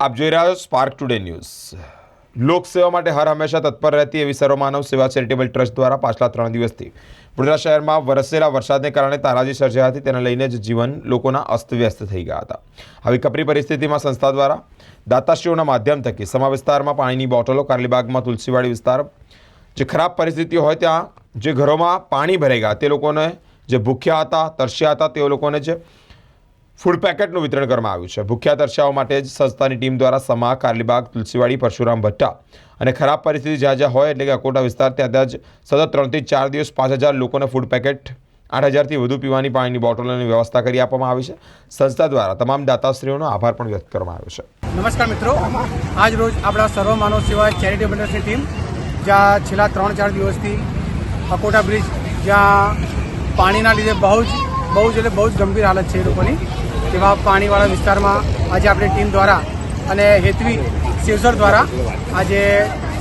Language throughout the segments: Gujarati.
આપ જોઈ રહ્યા છો સ્પાર્ક ટુડે ન્યૂઝ લોકસેવા માટે હર હંમેશા તત્પર રહેતી એવી સર્વમાનવ સેવા ચેરિટેબલ ટ્રસ્ટ દ્વારા પાછલા ત્રણ દિવસથી વડોદરા શહેરમાં વરસેલા વરસાદને કારણે તારાજી સર્જાઈ હતી. તેને લઈને જ જીવન લોકોના અસ્તવ્યસ્ત થઈ ગયા હતા. આવી કપરી પરિસ્થિતિમાં સંસ્થા દ્વારા દાતાશ્રીઓના માધ્યમ થકી સમા વિસ્તારમાં પાણીની બોટલો, કારલીબાગમાં તુલસીવાડી વિસ્તાર જે ખરાબ પરિસ્થિતિ હોય ત્યાં જે ઘરોમાં પાણી ભરાઈ ગયા, તે લોકોને જે ભૂખ્યા હતા, તરસ્યા હતા તે લોકોને જે ફૂડ પેકેટનું વિતરણ કરવામાં આવ્યું છે. ભૂખ્યા દર્શાવવા માટે જ સંસ્થાની ટીમ દ્વારા સમા કારલીબાગ તુલસીવાડી, પરશુરામ, ભટ્ટા અને ખરાબ પરિસ્થિતિ જ્યાં જ્યાં હોય એટલે કે અકોટા વિસ્તાર, ત્યાં ત્યાં જ સતત ત્રણથી ચાર દિવસ પાંચ હજાર લોકોને ફૂડ પેકેટ આઠ હજારથી વધુ પીવાની પાણીની બોટલોની વ્યવસ્થા કરી આપવામાં આવી છે. સંસ્થા દ્વારા તમામ દાતાશ્રીઓનો આભાર પણ વ્યક્ત કરવામાં આવ્યો છે. નમસ્કાર મિત્રો. આજ રોજ આપણા સર્વ માનવ સેવા ચેરિટેબલ ટ્રસ્ટની ટીમ જ્યાં છેલ્લા ત્રણ ચાર દિવસથી અકોટા બ્રિજ જ્યાં પાણીના લીધે બહુ જ બહુ જ એટલે બહુ જ ગંભીર હાલત છે એ લોકોની. તેવા પાણીવાળા વિસ્તારમાં આજે આપણી ટીમ દ્વારા અને હેતવી શિવસર દ્વારા આજે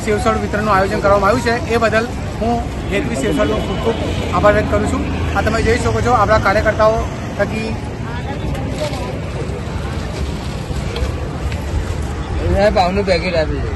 શિવસર વિતરણનું આયોજન કરવામાં આવ્યું છે. એ બદલ હું હેતવી શિવસરનો ખૂબ ખૂબ આભાર વ્યક્ત કરું છું. આ તમે જોઈ શકો છો આપણા કાર્યકર્તાઓ થકી ભાવનું પેકેટ આપી છે?